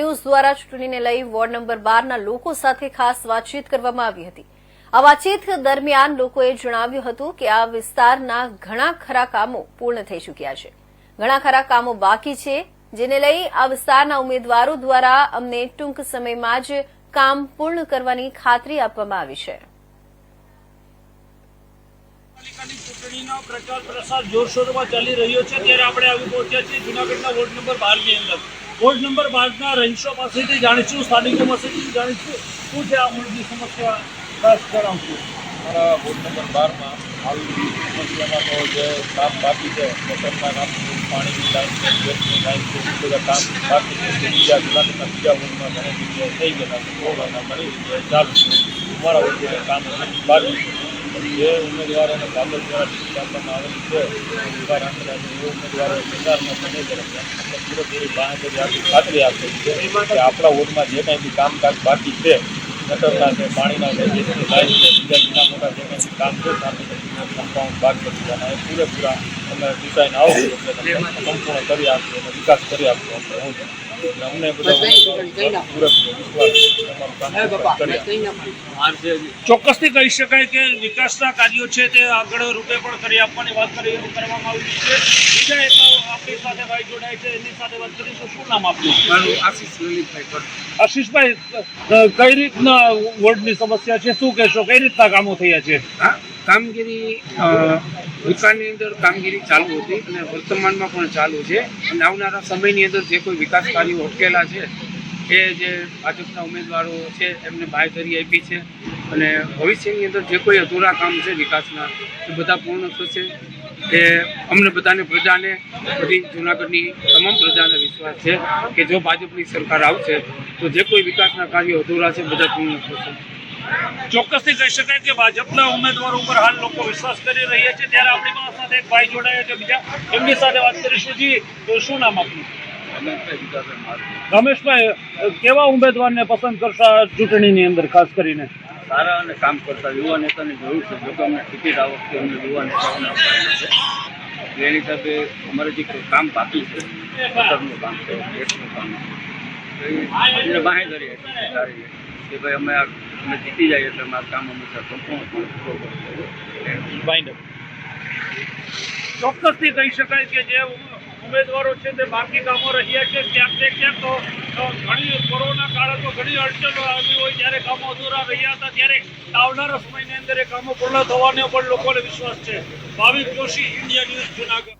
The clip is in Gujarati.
ન્યૂઝ દ્વારા ચૂંટણીને લઈ વોર્ડ નંબર બારના લોકો સાથે ખાસ વાતચીત કરવામાં આવી હતી. આ વાતચીત દરમિયાન લોકોએ જણાવ્યું હતું કે આ વિસ્તારના ઘણા ખરા કામો પૂર્ણ થઈ ચૂક્યા છે. ઘણા ખરા કામો બાકી છે, જેને લઈ આ વિસ્તારના ઉમેદવારો દ્વારા અમને ટૂંક સમયમાં જ કામ પૂર્ણ કરવાની ખાતરી આપવામાં આવી છે. ચૂંટણીનો પ્રચાર પ્રસાર જોરશોરમાં ચાલી રહ્યો છે. ત્યારે આપણે આવી પહોંચ્યા છીએ જુનાગઢના વોર્ડ નંબર બારની અંદર. વોર્ડ નંબર બારના રહીશો પાસેથી જાણીશું, સ્થાનિકો પાસેથી જાણીશું, શું છે આ મૂળની સમસ્યા? ખાસ જણાવશું. મારા વોર્ડ નંબર બારમાં હાલ સમસ્યામાં તો જે કામ બાકી છે મોટરના કામ પાણીની લાઈન છે, ગેસની લાઈન છે બધા કામ બાકી છે બીજા જુનાગઢના બીજા વોર્ડમાં ઘણી જગ્યાએ થઈ ગયેલા છે કોરોના ઘણી જગ્યાએ ચાલુ છે. અમારા વોર્ડમાં કામ બાકી છે. જે ઉમેદવારોને ભાજપ દ્વારા ટિકિટ આપવામાં આવેલી છે. ઉમેદવાર એ ઉમેદવારો બને છે એટલે પૂરેપૂરી બાંહેધરી આપી, ખાતરી આપે છે કે આપણા વોર્ડમાં જે કાંઈ બી કામકાજ બાકી છે, ગટરના છે પાણીના છે ગેસની લાઈન છે, બીજા જૂના મોટા જે કામ છે કમ્પાઉન્ડ બાદ કરી અને પૂરેપૂરા અમે ડિઝાઇન આવશે એટલે સંપૂર્ણ કરી આપશો અને વિકાસ કરી આપશો આપણે હું એટલે અમને બધા પૂરેપૂરો. ચોક્કસથી કહી શકાય કે વિકાસના કાર્યો છે તે આગળ રૂપે પણ કરી આપવાની વાત કરી એવું કરવામાં આવી છે. બીજા એક આપણી સાથે ભાઈ જોડાય છે એની સાથે વાત કરીશું. શું નામ આપનું? મારું આશીષ લલિતભાઈ આશીષભાઈ કઈ રીતના વોર્ડની સમસ્યા છે? શું કહેશો? કઈ રીતના કામો થયા છે? આ કામગીરી વિકાસની અંદર કામગીરી ચાલુ હતી અને વર્તમાનમાં પણ ચાલુ છે. અને આવનારા સમયની અંદર જે કોઈ વિકાસ કાર્યો અટકેલા છે, એ જે ભાજપના ઉમેદવારો છે, એમને બાંયધરી આપી છે. અને ભવિષ્યની અંદર જે કોઈ અધૂરા કામ છે વિકાસના, એ બધા પૂર્ણ થશે. એ અમને બધાને પ્રજાને બધી જૂનાગઢની તમામ પ્રજાને વિશ્વાસ છે કે જો ભાજપની સરકાર આવશે, તો જે કોઈ વિકાસના કાર્યો અધૂરા છે, બધા પૂર્ણ થશે. ચોક્કસથી કહી શકાય કે ભાજપના ઉમેદવારો ઉપર હાલ લોકો વિશ્વાસ કરી રહ્યા છે. ત્યારે આપણી સાથે એક ભાઈ જોડાયા છે બીજા. એમની સાથે વાત કરીશું જી. તો શું નામ આપનું? રમેશભાઈ, કેવા ઉમેદવારને પસંદ કરશો ચૂંટણીની અંદર, ખાસ કરીને? સારા અને કામ કરતા યુવા નેતાની જરૂર છે. જો કે અમને ટિકિટ આ વખતે અમને યુવા નેતાઓને આપવાના છે. એની સાથે અમારે જે કામ બાકી છે ખેતરનું કામ છે ગેસનું કામ છે. એ અમને બાંહેધરી કે ભાઈ, અમે આ અમે જીતી જઈએ એટલે અમારું કામ હંમેશા સંપૂર્ણપણે પૂરો કરશે. ચોક્કસથી કહી શકાય કે જે ઉમેદવારો છે તે બાકી કામો રહ્યા છે. ક્યાંક ને ક્યાંક તો તો ઘણી કોરોના કાળે તો ઘણી અડચણો આવી હોય જ્યારે કામો અધૂરા રહ્યા હતા ત્યારે આવનારા સમયની અંદર એ કામો પૂર્ણ થવાનો પણ લોકોને વિશ્વાસ છે. Bhavik Joshi India News Junagadh.